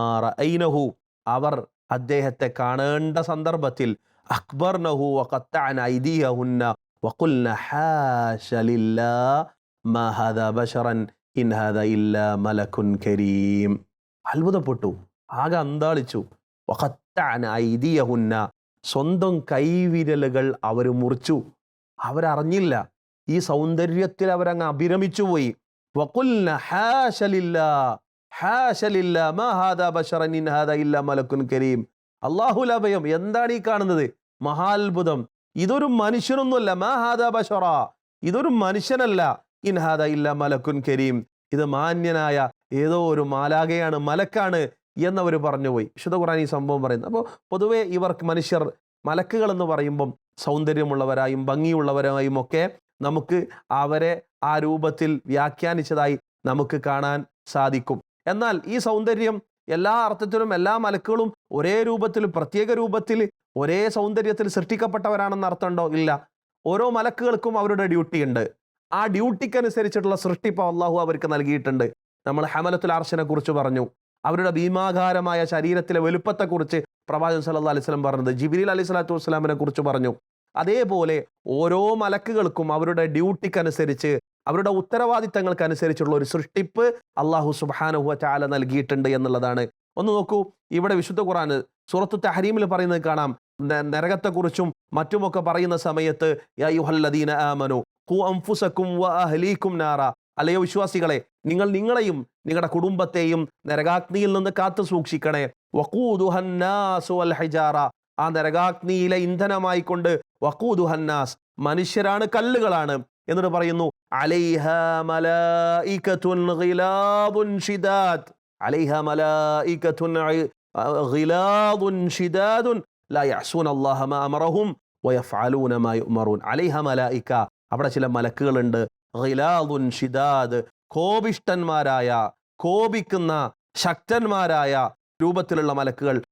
ഐനഹു അവർ അദ്ദേഹത്തെ കാണേണ്ട സന്ദർഭത്തിൽ അക്ബർ നഹു കരീം. അത്ഭുതപ്പെട്ടു. ആകെ അന്താളിച്ചു. വഖത്തഅന ഐദിയഹുന്ന സ്വന്തം കൈവിരലുകൾ അവർ മുറിച്ചു. അവരറിഞ്ഞില്ല. ഈ സൗന്ദര്യത്തിൽ അവരങ്ങ് അഭിരമിച്ചു പോയി വഖുൽന കരീം. അള്ളാഹുൽ അഭയം എന്താണ് ഈ കാണുന്നത്? മഹാത്ഭുതം. ഇതൊരു മനുഷ്യനൊന്നുമല്ല. മാ ഹാദാ ബശറ ഇതൊരു മനുഷ്യനല്ല. ഇൻഹാദ ഇല്ലാ മലക്കുൻ കരീം. ഇത് മാന്യനായ ഏതോ ഒരു മാലാകയാണ് മലക്കാണ് എന്നവർ പറഞ്ഞുപോയി. വിശുദ്ധ ഖുറാൻ ഈ സംഭവം പറയുന്നത് അപ്പോൾ പൊതുവേ ഇവർക്ക് മനുഷ്യർ മലക്കുകൾ എന്ന് പറയുമ്പം സൗന്ദര്യമുള്ളവരായും ഭംഗിയുള്ളവരായും ഒക്കെ നമുക്ക് അവരെ ആ രൂപത്തിൽ വ്യാഖ്യാനിച്ചതായി നമുക്ക് കാണാൻ സാധിക്കും. എന്നാൽ ഈ സൗന്ദര്യം എല്ലാ അർത്ഥത്തിലും എല്ലാ മലക്കുകളും ഒരേ രൂപത്തിൽ പ്രത്യേക രൂപത്തിൽ ഒരേ സൗന്ദര്യത്തിൽ സൃഷ്ടിക്കപ്പെട്ടവരാണെന്ന് അർത്ഥമുണ്ടോ? ഇല്ല. ഓരോ മലക്കുകൾക്കും അവരുടെ ഡ്യൂട്ടി ഉണ്ട്. ആ ഡ്യൂട്ടിക്കനുസരിച്ചിട്ടുള്ള സൃഷ്ടിപ്പ് അള്ളാഹു അവർക്ക് നൽകിയിട്ടുണ്ട്. നമ്മൾ ഹമലത്തുൽ അർഷനെ കുറിച്ച് പറഞ്ഞു. അവരുടെ ഭീമാകാരമായ ശരീരത്തിലെ വലുപ്പത്തെക്കുറിച്ച് പ്രവാചകൻ സല്ലാ അലൈഹി വസല്ലം പറഞ്ഞത് ജിബിരിൽ അലി സ്വലാത്തു വസ്സലാമിനെ കുറിച്ച് പറഞ്ഞു. അതേപോലെ ഓരോ മലക്കുകൾക്കും അവരുടെ ഡ്യൂട്ടിക്കനുസരിച്ച് അവരുടെ ഉത്തരവാദിത്തങ്ങൾക്കനുസരിച്ചുള്ള ഒരു സൃഷ്ടിപ്പ് അള്ളാഹു സുബാനുഹു ചാല നൽകിയിട്ടുണ്ട് എന്നുള്ളതാണ്. ഒന്ന് നോക്കൂ ഇവിടെ വിശുദ്ധ ഖുറാൻ സുറത്ത് തഹരീമിൽ പറയുന്നത് കാണാം. നരകത്തെക്കുറിച്ചും മറ്റുമൊക്കെ പറയുന്ന സമയത്ത് യുഹല്ലദീന നാറ. അല്ലയോ വിശ്വാസികളെ നിങ്ങൾ നിങ്ങളെയും നിങ്ങളുടെ കുടുംബത്തെയും നരകാഗ്നിയിൽ നിന്ന് കാത്തു സൂക്ഷിക്കണേ. ഹിജാറ. ആ നരകാഗ്നിയിലെ ഇന്ധനമായിക്കൊണ്ട് വക്കൂദുഹന്നാസ് മനുഷ്യരാണ് കല്ലുകളാണ്. എന്നിട്ട് പറയുന്നു അലൈഹ മലായികത്തുൻ ഗിലാദുൻ شداد عليها മലായികത്തുൻ غلاظ ഗിലാദുൻ لا ലാ الله അല്ലാഹ മാ ويفعلون ما മാ عليها ملائكة അവിടെ ചില മലക്കുകളുണ്ട്. ഖിലാദുൻ ഷിദാദ് കോപിഷ്ടന്മാരായ കോപിക്കുന്ന ശക്തന്മാരായ രൂപത്തിലുള്ള മലക്കുകൾ.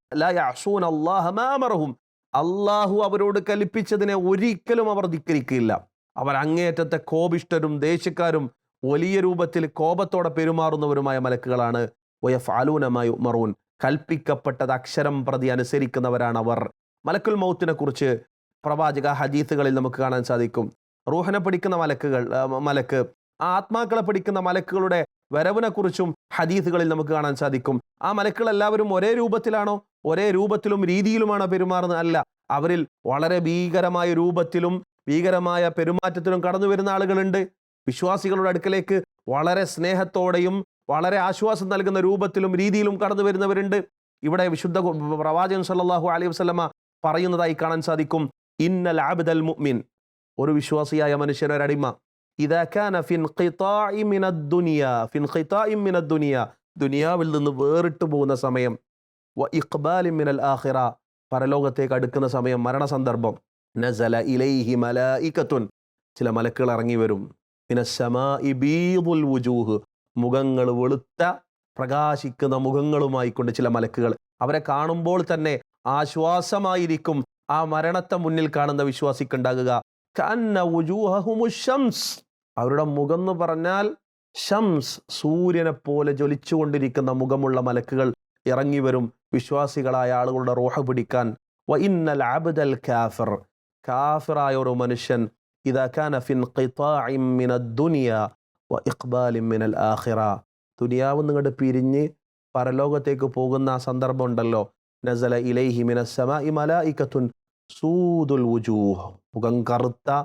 അല്ലാഹ അവരോട് കൽപ്പിച്ചതിനെ ഒരിക്കലും അവർ ധിക്കരിക്കില്ല. അവർ അങ്ങേയറ്റത്തെ കോപിഷ്ടരും ദേഷ്യക്കാരും വലിയ രൂപത്തിൽ കോപത്തോടെ പെരുമാറുന്നവരുമായ മലക്കുകളാണ്. ഒയ ഫാലൂനമായ മറൂൻ കൽപ്പിക്കപ്പെട്ടത് അക്ഷരം പ്രതി അനുസരിക്കുന്നവരാണ് അവർ. മലക്കുൽ മൗത്തിനെ കുറിച്ച് പ്രവാചക ഹദീസുകളിൽ നമുക്ക് കാണാൻ സാധിക്കും. റൂഹനെ പിടിക്കുന്ന മലക്കുകൾ മലക്ക് ആ ആത്മാക്കളെ പിടിക്കുന്ന മലക്കുകളുടെ വരവിനെ കുറിച്ചും ഹദീസുകളിൽ നമുക്ക് കാണാൻ സാധിക്കും. ആ മലക്കുകൾ എല്ലാവരും ഒരേ രൂപത്തിലാണോ? ഒരേ രൂപത്തിലും രീതിയിലുമാണോ പെരുമാറുന്നത്? അല്ല. അവരിൽ വളരെ ഭീകരമായ രൂപത്തിലും ഭീകരമായ പെരുമാറ്റത്തിലും കടന്നു വരുന്ന ആളുകളുണ്ട്. വിശ്വാസികളുടെ അടുക്കലേക്ക് വളരെ സ്നേഹത്തോടെയും വളരെ ആശ്വാസം നൽകുന്ന രൂപത്തിലും രീതിയിലും കടന്നു വരുന്നവരുണ്ട് ഇവിടെ വിശുദ്ധ പ്രവാചകൻ സല്ലല്ലാഹു അലൈഹി വസല്ലമ പറയുന്നതായി കാണാൻ സാധിക്കും ഇന്നൽ ആബിദൽ മുഅ്മിൻ. ഒരു വിശ്വാസിയായ മനുഷ്യൻ ഒരടിമ ദുനിയാവിൽ നിന്ന് വേറിട്ട് പോകുന്ന സമയം. വ ഇഖ്ബാലി മിനൽ പരലോകത്തേക്ക് അടുക്കുന്ന സമയം മരണസന്ദർഭം. നസല ഇലൈഹി മലായികത്തുൻ. ചില മലക്കുകൾ ഇറങ്ങി വരും. മിനസ്സമാഇ ബീദുൽ വുജൂഹ്. മുഖങ്ങൾ വെളുത്ത പ്രകാശിക്കുന്ന മുഖങ്ങളുമായി കൊണ്ട് ചില മലക്കുകൾ. അവരെ കാണുമ്പോൾ തന്നെ ആശ്വാസമായിരിക്കും. ആ മരണത്തെ മുന്നിൽ കാണുന്ന വിശ്വാസിക്കുണ്ടാകുക. അവരുടെ മുഖം എന്ന് പറഞ്ഞാൽ ഷംസ് സൂര്യനെ പോലെ ജ്വലിച്ചുകൊണ്ടിരിക്കുന്ന മുഖമുള്ള മലക്കുകൾ ഇറങ്ങി വരും. വിശ്വാസികളായ ആളുകളുടെ റോഹ പിടിക്കാൻ. വ ഇന്നൽ അബ്ദൽ കാഫിർ. കാഫിറായ ഒരു മനുഷ്യൻ ഇതാക്കാൻ ഫിൻ ഖിതാഇൻ മിനദ് ദുനിയ വ ഇഖ്ബാലിൻ മിനൽ ആഖിറ. ദുനിയാവ് നിങ്ങളുടെ പിരിഞ്ഞ് പരലോകത്തേക്ക് പോകുന്ന ആ സന്ദർഭം ഉണ്ടല്ലോ. നസല ഇലൈഹി മിനസ്സമാഇ മലായികത്തുൻ സൂദുൽ വുജൂഹ്. മുഖം കറുത്ത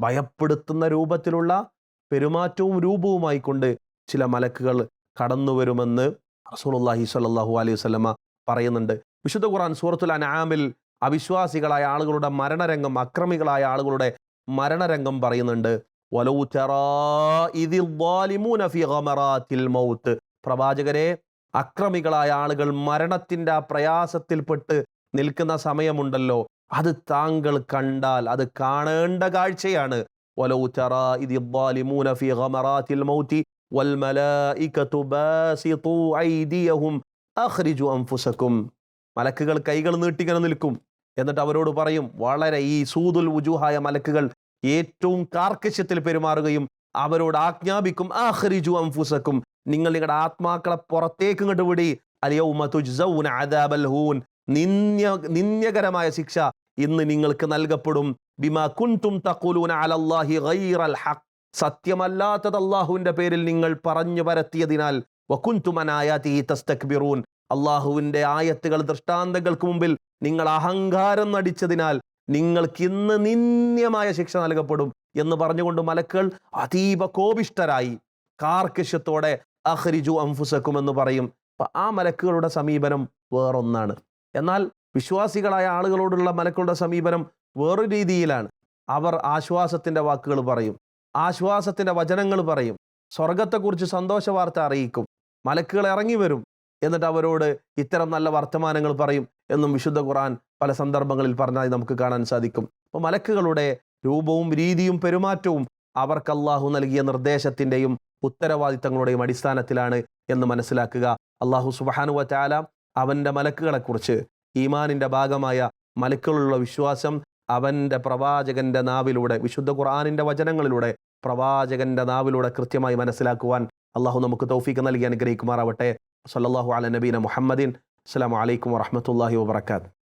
ഭയപ്പെടുത്തുന്ന രൂപത്തിലുള്ള പെരുമാറ്റവും രൂപവുമായി കൊണ്ട് ചില മലക്കുകൾ കടന്നു വരുമെന്ന് റസൂലുള്ളാഹി സ്വല്ലല്ലാഹു അലൈഹി വസല്ലമ പറയുന്നുണ്ട്. വിശുദ്ധ ഖുർആൻ സൂറത്തുൽ അൻആമിൽ അവിശ്വാസികളായ ആളുകളുടെ മരണരംഗം അക്രമികളായ ആളുകളുടെ മരണരംഗം പറയുന്നുണ്ട്. മൗത്ത്. പ്രവാചകരെ അക്രമികളായ ആളുകൾ മരണത്തിന്റെ ആ പ്രയാസത്തിൽപ്പെട്ട് നിൽക്കുന്ന സമയമുണ്ടല്ലോ. അത് താങ്കൾ കണ്ടാൽ അത് കാണേണ്ട കാഴ്ചയാണ്. മലക്കുകൾ കൈകൾ നീട്ടിങ്ങനെ നിൽക്കും. എന്നിട്ട് അവരോട് പറയും വളരെ ഈ സൂതുൽ വുജുഹായ മലക്കുകൾ ഏറ്റവും കാർക്കശ്യത്തിൽ പെരുമാറുകയും അവരോട് ആജ്ഞാപിക്കും ആഖ്രിജു അംഫുസക്കും നിങ്ങൾ നിങ്ങളുടെ ആത്മാക്കളെ പുറത്തേക്ക് ഇങ്ങോട്ട് വിടി. നിന്യ നിന്യകരമായ ശിക്ഷ ഇന്ന് നിങ്ങൾക്ക് നൽകപ്പെടും. ബിമാ കുൻതും തഖൂലൂന അലല്ലാഹി ഗൈറൽ ഹഖ്. സത്യമല്ലാത്തത് അള്ളാഹുവിന്റെ പേരിൽ നിങ്ങൾ പറഞ്ഞു പരത്തിയതിനാൽ വക്കുൻതുമനായാതി തസ്തക്ബിറൂൻ. അള്ളാഹുവിന്റെ ആയത്തുകൾ ദൃഷ്ടാന്തങ്ങൾക്ക് മുമ്പിൽ നിങ്ങൾ അഹങ്കാരം നടിച്ചതിനാൽ നിങ്ങൾക്ക് ഇന്ന് നിന്ദ്യമായ ശിക്ഷ നൽകപ്പെടും എന്ന് പറഞ്ഞുകൊണ്ട് മലക്കുകൾ അതീവ കോപിഷ്ടരായി കാർക്കശ്യത്തോടെ അഹ്രിജു അംഫുസക്കും എന്ന് പറയും. ആ മലക്കുകളുടെ സമീപനം വേറൊന്നാണ്. എന്നാൽ വിശ്വാസികളായ ആളുകളോടുള്ള മലക്കുകളുടെ സമീപനം വേറൊരു രീതിയിലാണ്. അവർ ആശ്വാസത്തിന്റെ വാക്കുകൾ പറയും. ആശ്വാസത്തിന്റെ വചനങ്ങൾ പറയും. സ്വർഗത്തെക്കുറിച്ച് സന്തോഷ വാർത്ത അറിയിക്കും. മലക്കുകൾ ഇറങ്ങി വരും. എന്നിട്ട് അവരോട് ഇത്തരം നല്ല വർത്തമാനങ്ങൾ പറയും എന്നും വിശുദ്ധ ഖുറാൻ പല സന്ദർഭങ്ങളിൽ പറഞ്ഞാൽ നമുക്ക് കാണാൻ സാധിക്കും. അപ്പോൾ മലക്കുകളുടെ രൂപവും രീതിയും പെരുമാറ്റവും അവർക്ക് അള്ളാഹു നൽകിയ നിർദ്ദേശത്തിന്റെയും ഉത്തരവാദിത്തങ്ങളുടെയും അടിസ്ഥാനത്തിലാണ് എന്ന് മനസ്സിലാക്കുക. അള്ളാഹു സുബാനുവ ചാല അവന്റെ മലക്കുകളെക്കുറിച്ച് ഈമാനിന്റെ ഭാഗമായ മലക്കുകളുള്ള വിശ്വാസം അവന്റെ പ്രവാചകന്റെ നാവിലൂടെ വിശുദ്ധ ഖുർആാനിന്റെ വചനങ്ങളിലൂടെ പ്രവാചകന്റെ നാവിലൂടെ കൃത്യമായി മനസ്സിലാക്കുവാൻ അള്ളാഹു നമുക്ക് തൗഫീക്ക് നൽകി അനുഗ്രഹിക്കുമാറാവട്ടെ. صلى الله على نبينا محمد. السلام عليكم ورحمة الله وبركاته.